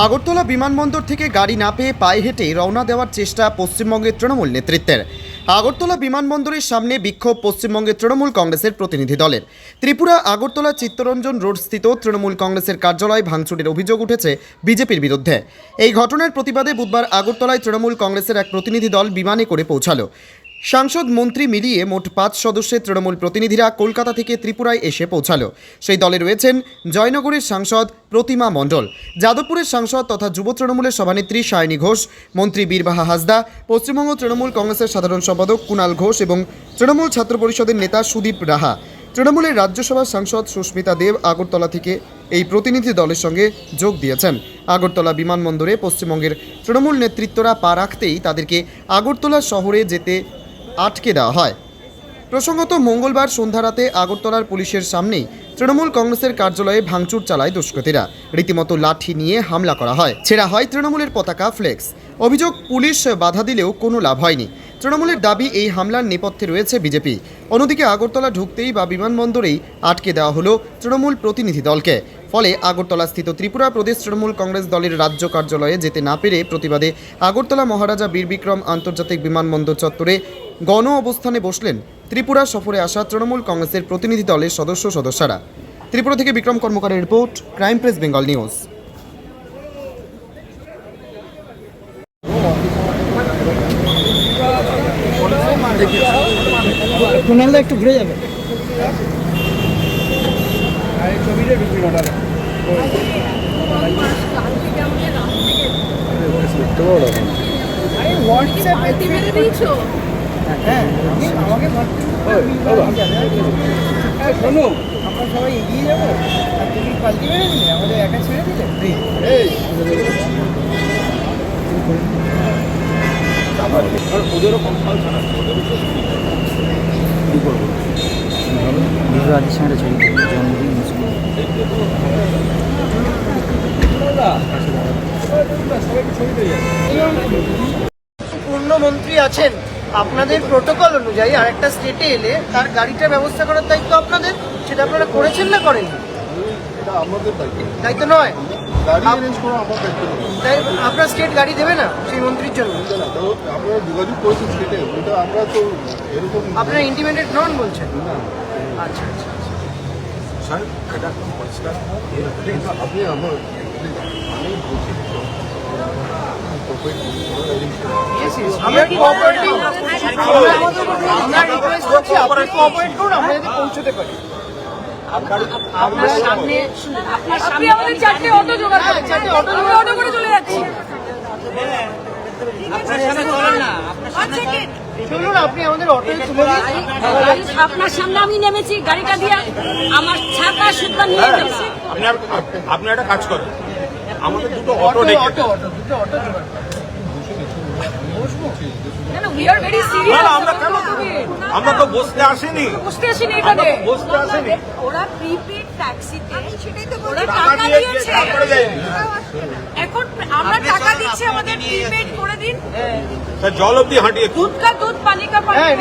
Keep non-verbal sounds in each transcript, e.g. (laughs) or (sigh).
আগরতলা বিমানবন্দর থেকে গাড়ি না পেয়ে পায়ে হেঁটে রওনা দেওয়ার চেষ্টা পশ্চিমবঙ্গের তৃণমূল নেতৃত্বের। আগরতলা বিমানবন্দরের সামনে বিক্ষোভ পশ্চিমবঙ্গের তৃণমূল কংগ্রেসের প্রতিনিধি দলের। ত্রিপুরা আগরতলা চিত্তরঞ্জন রোড স্থিত তৃণমূল কংগ্রেসের কার্যালয় ভাঙচুরের অভিযোগ উঠেছে বিজেপির বিরুদ্ধে। এই ঘটনার প্রতিবাদে বুধবার আগরতলায় তৃণমূল কংগ্রেসের এক প্রতিনিধি দল বিমানে করে পৌঁছালো। সাংসদ মন্ত্রী মিলিয়ে মোট পাঁচ সদস্যের তৃণমূল প্রতিনিধিরা কলকাতা থেকে ত্রিপুরায় এসে পৌঁছালো। সেই দলে রয়েছেন জয়নগরের সাংসদ প্রতিমা মণ্ডল, যাদবপুরের সাংসদ তথা যুব তৃণমূলের সভানেত্রী সায়নী ঘোষ, মন্ত্রী বীরবাহা হাসদা, পশ্চিমবঙ্গ তৃণমূল কংগ্রেসের সাধারণ সম্পাদক কুণাল ঘোষ এবং তৃণমূল ছাত্র পরিষদের নেতা সুদীপ রাহা। তৃণমূলের রাজ্যসভার সাংসদ সুস্মিতা দেব আগরতলা থেকে এই প্রতিনিধি দলের সঙ্গে যোগ দিয়েছেন। আগরতলা বিমানবন্দরে পশ্চিমবঙ্গের তৃণমূল নেতৃত্বরা পা রাখতেই তাদেরকে আগরতলা শহরে যেতে আটকে দেওয়া হয়। প্রসঙ্গত, মঙ্গলবার সন্ধ্যারাতে আগরতলার পুলিশের সামনেই তৃণমূল কংগ্রেসের কার্যালয়ে ভাঙচুর চালায় দুষ্কৃতীরা। রীতিমতো লাঠি নিয়ে হামলা করা হয়। ছেঁড়া হয় তৃণমূলের পতাকা ফ্লেক্স। অভিযোগ, পুলিশ বাধা দিলেও কোনো লাভ হয়নি। তৃণমূলের দাবি, এই হামলার নেপথ্যে রয়েছে বিজেপি। অন্যদিকে আগরতলা ঢুকতেই বা বিমানবন্দরেই আটকে দেওয়া হলো তৃণমূল প্রতিনিধি দলকে। ফলে আগরতলাস্থিত ত্রিপুরা প্রদেশ তৃণমূল কংগ্রেস দলের রাজ্য কার্যালয়ে যেতে না পেরে প্রতিবাদে আগরতলা মহারাজা বীরবিক্রম আন্তর্জাতিক বিমানবন্দর চত্বরে গণ অবস্থানে বসলেন ত্রিপুরা সফরে আসা তৃণমূল কংগ্রেসের প্রতিনিধি দলের সদস্য সদস্যরা। ত্রিপুরা থেকে Bikram কর্মকারের report crime press Bengal news. একটু ঘুরে যাবে। দিয়েছ। হ্যাঁ আমাকে হ্যাঁ শোনো আমরা সবাই এগিয়ে যাব। আর তুমি পাল্টি মেরে দিলে আমাদের একা ছেড়ে দিলে? বিবাহের সঙ্গে ছবি জন্মদিন মুসলিম পূর্ণ আছেন। আপনাদের প্রোটোকল অনুযায়ী আর একটা স্টেটে এলে তার গাড়িটা ব্যবস্থা করার দায়িত্ব আপনাদের? সেটা আপনারা করেছেন না করেন দায়িত্ব। নয়? আপনার স্টেট গাড়ি দেবে না সেই মন্ত্রীর জন্য? আপনারা ইন্টিমেটেড নন বলছেন? না আচ্ছা আচ্ছা স্যার এটা একদম পরিষ্কার। আপনি আমার আমি বলছি আমরা cooperating- আমরা- আমরা করছি, আপনি cooperate করুন, আমরা যাতে পৌঁছতে পারি। আপনার সামনে আপনি আমাদের চারটে অটো জোগাড় হ্যাঁ, চারটে অটো আমরা অটো করে চলে যাচ্ছি। চলুন আপনি আমাদের অটোয় তুলে আপনার সামনে আমি নেমেছি গাড়িটা দিয়ে আমার ছাতা সুদ্ধা নিয়ে গেছি আপনি আপনি একটা কাজ করেন। আমাদের দুটো অটো অটো দুটো অটো। কেন উই আর ভেরি সিরিয়াস আমরা কেন আমরা তো বসতে আসিনি। বুঝতে আসিনি এখানে। বসতে আসিনি। ওরা প্রিপেড ট্যাক্সিতে সেটাই তো ওরা টাকা টাকা দিয়েছে। এখন আমরা টাকা দিচ্ছি আমাদের প্রিপেড করে দিন। স্যার জল অব্দি হাঁটিয়ে দুধ কা দুধ পানি কা পানি। হ্যাঁ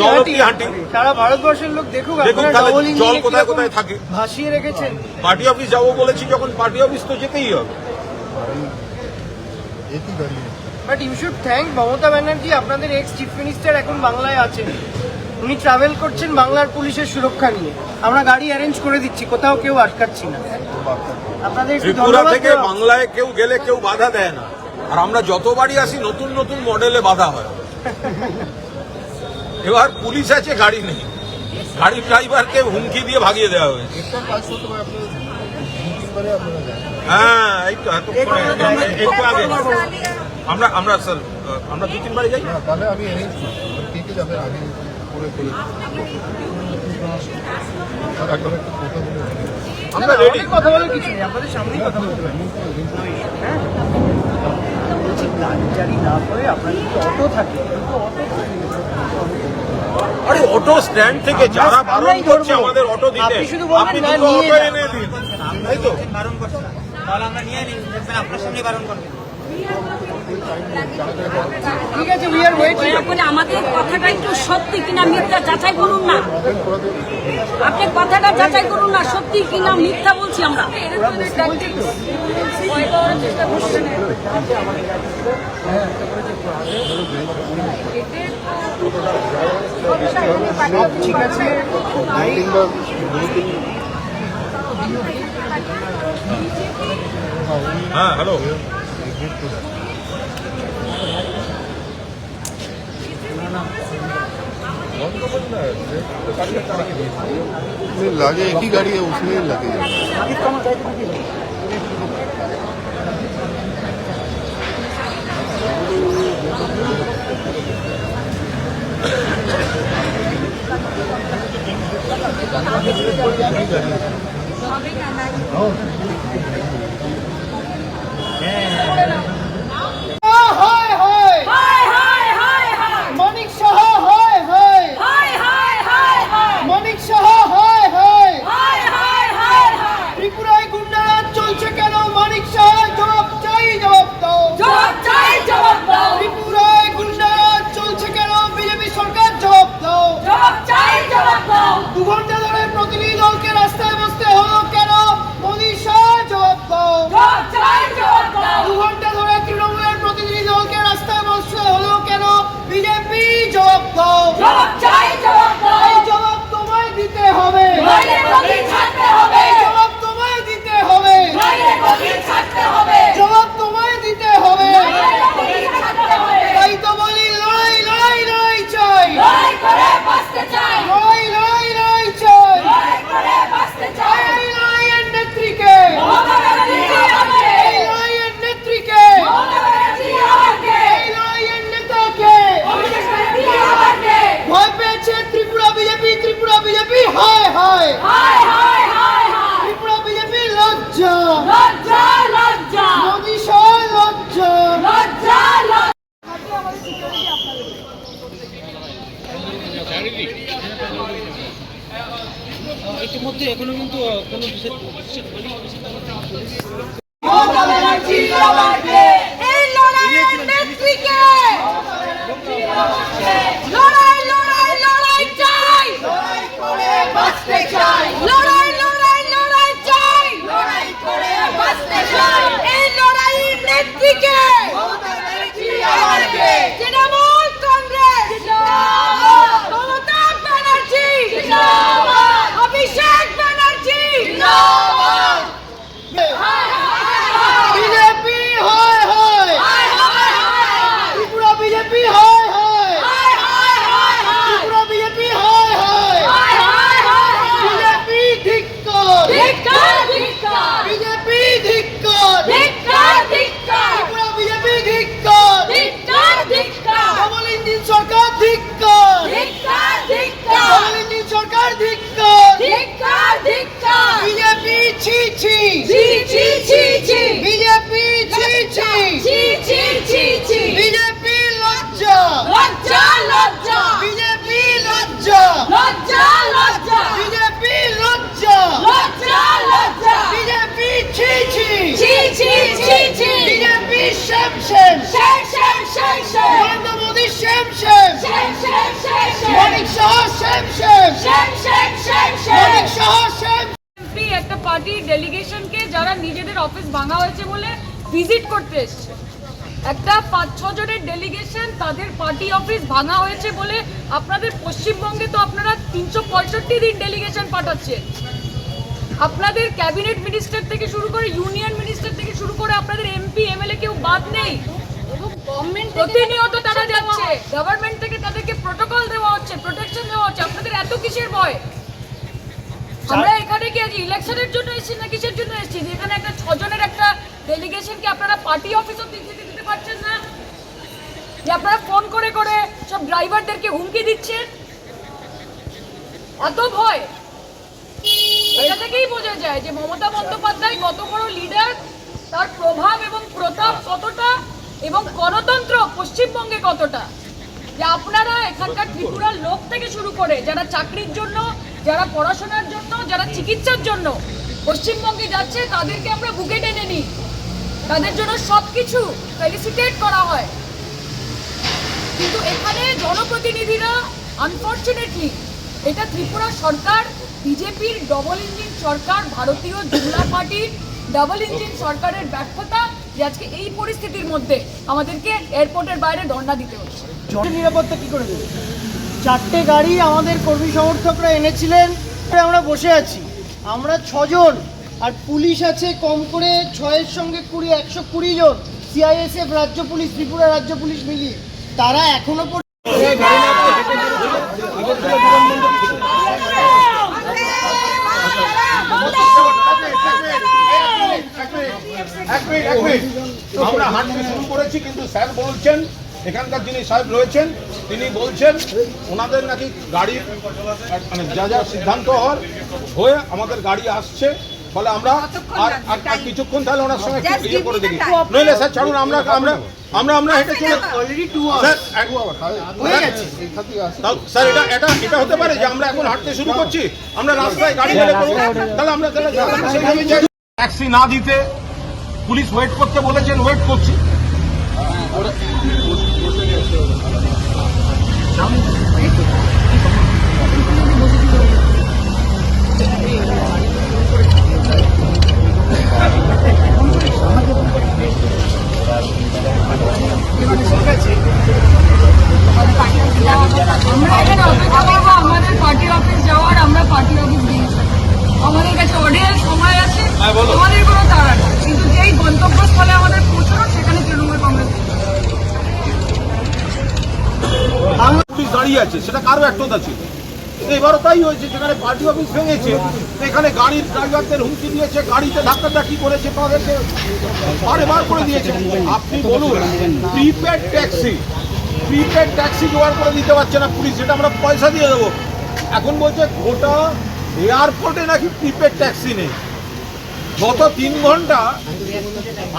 জল অব্দি হাঁটি। সারা ভারতবর্ষের লোক দেখুক দেখুন আপনারা তাহলে জল কোথায় কোথায় থাকে। ভাসিয়ে রেখেছেন। পার্টি অফিস যাব বলেছি যখন পার্টি অফিস তো যেতেই হবে। But you should thank Mamata Banerjee আপনাদের এক্স চিফ মিনিস্টার এখন বাংলায় আছেন। উনি ট্রাভেল করছেন বাংলার পুলিশের সুরক্ষা নিয়ে। আমরা গাড়ি অ্যারেঞ্জ করে দিচ্ছি কোথাও কেউ আটকাচ্ছি না। আপনাদের ত্রিপুরা থেকে বাংলায় কেউ গেলে কেউ বাধা দেয় না। আর আমরা যতবারই আসি নতুন নতুন মডেলে বাধা হয়। (laughs) এবার পুলিশ আছে গাড়ি নেই। গাড়ির ড্রাইভারকে হুমকি দিয়ে ভাগিয়ে দেওয়া হয়েছে। হ্যাঁ এই তো এত একটু আগে। আমরা আমরা স্যার আমরা দু তিনবারই যাই। না তাহলে আমি অ্যারেঞ্জ কে কে যাবে? আগে করে করে আর একবার একটা কথা বলে দিই। আমরা রেডি কথা বলার কিছু নেই আপনাদের সামনেই কথা বলতে পারি হ্যাঁ? গাড়ি টাড়ি না করে আপনার যদি অটো থাকে দুটো অটো আরে অটো স্ট্যান্ড থেকে যারা বারণ করছে আমাদের অটো দিতে আপনি শুধু বলবেন, আপনি না, দুটো নিয়ে যান। এনে দিন। তাই তো? ঠিক আছে উই আর ওয়েটিং করে আমাদের কথাটা একটু সত্যি কিনা মিথ্যা যাচাই করুন না। আপনি কথাটা যাচাই করুন না সত্যি কিনা মিথ্যা বলছি আমরা। ঠিক আছে হ্যাঁ হ্যালো लगे एक ही गाड़ी है उसमें लगे হায় মমতা কিন্তু কোনো এই মানিক শাহ শ্যাম শ্যাম। মানিক একটা পার্টির ডেলিগেশনকে যারা নিজেদের অফিস ভাঙা হয়েছে বলে ভিজিট করতে এসছে। একটা পাঁচ ছ জনের ডেলিগেশন তাদের পার্টি অফিস ভাঙা হয়েছে বলে আপনাদের পশ্চিমবঙ্গে তো আপনারা তিনশো পঁয়ষট্টি দিন ডেলিগেশন পাঠাচ্ছেন আপনাদের ক্যাবিনেট মিনিস্টার থেকে শুরু করে ইউনিয়ন মিনিস্টার থেকে শুরু করে আপনাদের এমপি এমএলএ কেউ বাদ নেই। প্রতিনিয়ত তারা যাচ্ছে। গভর্নমেন্ট থেকে তাদেরকে প্রোটোকল দেওয়া হচ্ছে প্রোটেকশন দেওয়া হচ্ছে। আপনাদের এত কিসের ভয়? আমরা এখানে কি আজ ইলেকশনের জন্য এসেছি না কিসের জন্য এসেছি? এখানে একটা ছজনের একটা ডেলিগেশনকে আপনারা পার্টি অফিস অব্দি যেতে দিতে পারছেন না? যে আপনারা ফোন করে করে সব ড্রাইভারদেরকে হুমকি দিচ্ছেন? এত ভয়। এটা থেকেই বোঝা যায় যে মমতা বন্দ্যোপাধ্যায় কত বড় লিডার তার প্রভাব এবং প্রতাপ কতটা এবং গণতন্ত্র পশ্চিমবঙ্গে কতটা? যে আপনারা এখানকার ত্রিপুরার লোক থেকে শুরু করে যারা চাকরির জন্য, যারা পড়াশোনার জন্য, যারা চিকিৎসার জন্য পশ্চিমবঙ্গে যাচ্ছে, তাদেরকে আমরা বুকে টেনে নিই। তাদের জন্য সব কিছু ফেলিসিটেট করা হয়। কিন্তু এখানে জনপ্রতিনিধিরা আনফর্চুনেটলি এটা ত্রিপুরা সরকার, বিজেপির ডবল ইঞ্জিন সরকার, ভারতীয় জনতা পার্টির ডাবল ইঞ্জিন সরকারের ব্যর্থতা যে আজকে এই পরিস্থিতির মধ্যে আমাদেরকে এয়ারপোর্টের বাইরে ধর্ণা দিতে হচ্ছে। জনের নিরাপত্তা কি করে দেবে? চারটে গাড়ি আমাদের কর্মী সমর্থকরা এনেছিলেন আমরা বসে আছি। আমরা ছজন, আর পুলিশ আছে কম করে ছয়ের সঙ্গে কুড়ি, একশো কুড়ি জন। সিআইএসএফ রাজ্য পুলিশ, ত্রিপুরা রাজ্য পুলিশ মিলিয়ে। তারা এখনও পর্যন্ত এক মিনিট এক মিনিট। আমরা হাঁটতে শুরু করেছি কিন্তু স্যার বলছেন এখানকার যিনি সাহেব রয়েছেন তিনি বলছেন ওনাদের নাকি গাড়ির মানে যা যা সিদ্ধান্ত হওয়ার হয়ে আমাদের গাড়ি আসছে ফলে আমরা আর আর- আর কিছুক্ষণ তাহলে ওনার সঙ্গে ইয়ে করে দেখি। নইলে স্যার ছাড়ুন আমরা আমরা আমরা আমরা হেঁটে চলে স্যার হয়ে স্যার এটা এটা এটা হতে পারে যে আমরা এখন হাঁটতে শুরু করছি আমরা রাস্তায় গাড়ি বেড়ে তাহলে আমরা তাহলে ট্যাক্সি না দিতে পুলিশ ওয়েট করতে বলেছেন ওয়েট করছি। আমরা এখানে অপেক্ষা করব আমাদের পার্টি অফিস যাওয়ার আমরা পার্টি অফিস দিয়েছি আমাদের কাছে অডিয়ের সময় আছে আমাদের কোনো তাড়া নেই কিন্তু যেই গন্তব্যস্থলে আমাদের পৌঁছানো সেখানে তৃণমূল কংগ্রেস পুলিশ দাঁড়িয়ে আছে, সেটা কারও ব্যর্থতা ছিল এবারও তাই হয়েছে, যেখানে পার্টি অফিস ভেঙেছে, এখানে গাড়ির ড্রাইভারদের হুমকি দিয়েছে, গাড়িতে ধাক্কাধাক্কি করেছে তাদেরকে বারে বার করে দিয়েছে। আপনি বলুন প্রিপেড ট্যাক্সি প্রিপেড ট্যাক্সি জোগাড় করে দিতে পারছে না পুলিশ, সেটা আমরা পয়সা দিয়ে দেবো। এখন বলছে গোটা এয়ারপোর্টে নাকি প্রিপেড ট্যাক্সি নেই। গত তিন ঘণ্টা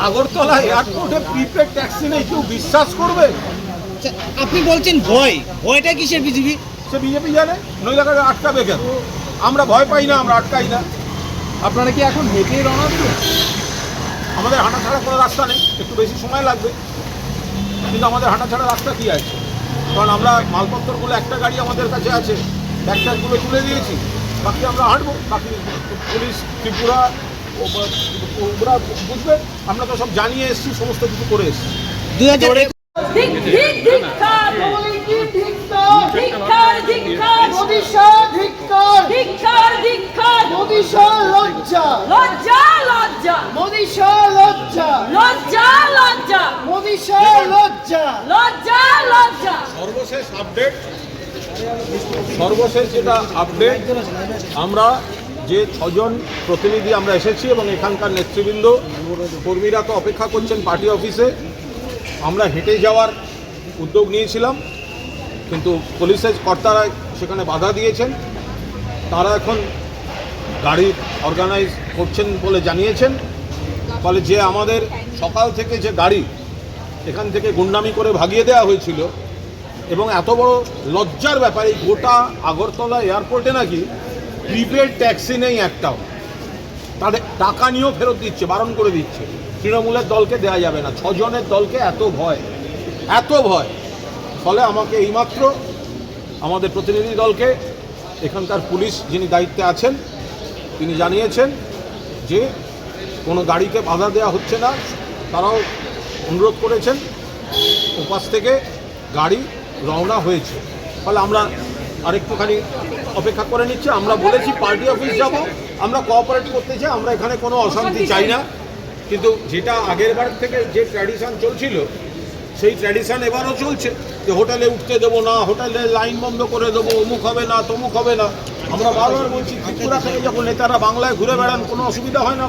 আগরতলা এয়ারপোর্টে প্রিপেড ট্যাক্সি নেই, কেউ বিশ্বাস করবে? আপনি বলছেন ভয়। ভয়টা কিসের বিজেপি? সে বিজেপি জানে নইলে কাকে আটকাবে কেন? আমরা ভয় পাই না আমরা আটকাই না। আপনারা কি এখন হেঁটে রওনা দিবেন? আমাদের হাঁটা ছাড়া কোনো রাস্তা নেই একটু বেশি সময় লাগবে। কিন্তু আমাদের হাঁটা ছাড়া রাস্তা কি আছে? কারণ আমরা মালপত্রগুলো একটা গাড়ি আমাদের কাছে আছে ব্যাগট্যাগুলো তুলে দিয়েছি। বাকি আমরা হাঁটবো বাকি পুলিশ ত্রিপুরা ওরা বুঝবে। আমরা তো সব জানিয়ে এসেছি সমস্ত কিছু করে এসেছি। আপডেট সর্বশেষ যেটা আপডেট আমরা যে ছজন প্রতিনিধি আমরা এসেছি এবং এখানকার নেতৃবৃন্দ কর্মীরা তো অপেক্ষা করছেন পার্টি অফিসে আমরা হেঁটে যাওয়ার উদ্যোগ নিয়েছিলাম, কিন্তু পুলিশের কর্তারা সেখানে বাধা দিয়েছেন। তারা এখন গাড়ি অর্গানাইজ করছেন বলে জানিয়েছেন। ফলে যে আমাদের সকাল থেকে যে গাড়ি এখান থেকে গুন্ডামি করে ভাগিয়ে দেওয়া হয়েছিল এবং এত বড় লজ্জার ব্যাপারে গোটা আগরতলা এয়ারপোর্টে নাকি প্রিপেড ট্যাক্সি নেই একটাও। তাদের টাকা নিয়েও ফেরত দিচ্ছে, বারণ করে দিচ্ছে। তৃণমূলের দলকে দেওয়া যাবে না। ছজনের দলকে এত ভয়। এত ভয়। ফলে আমাকে এইমাত্র আমাদের প্রতিনিধি দলকে, এখানকার পুলিশ যিনি দায়িত্বে আছেন, তিনি জানিয়েছেন যে কোনো গাড়িকে বাধা দেওয়া হচ্ছে না। তারাও অনুরোধ করেছেন, ওপাশ থেকে গাড়ি রওনা হয়েছে। ফলে আমরা আরেকটুখানি অপেক্ষা করে নিচ্ছি। আমরা বলেছি পার্টি অফিস যাব। আমরা কোঅপারেট করতে চাই। আমরা এখানে কোনো অশান্তি চাই না। কিন্তু যেটা আগের বার থেকে যে ট্র্যাডিশান চলছিল, সেই ট্র্যাডিশন এবারও চলছে যে হোটেলে উঠতে দেবো না হোটেলে লাইন বন্ধ করে দেবো, অমুক হবে না, তমুক হবে না আমরা বারবার বলছি, ত্রিপুরা থেকে যখন নেতারা বাংলায় ঘুরে বেড়ান, কোনো অসুবিধা হয় না।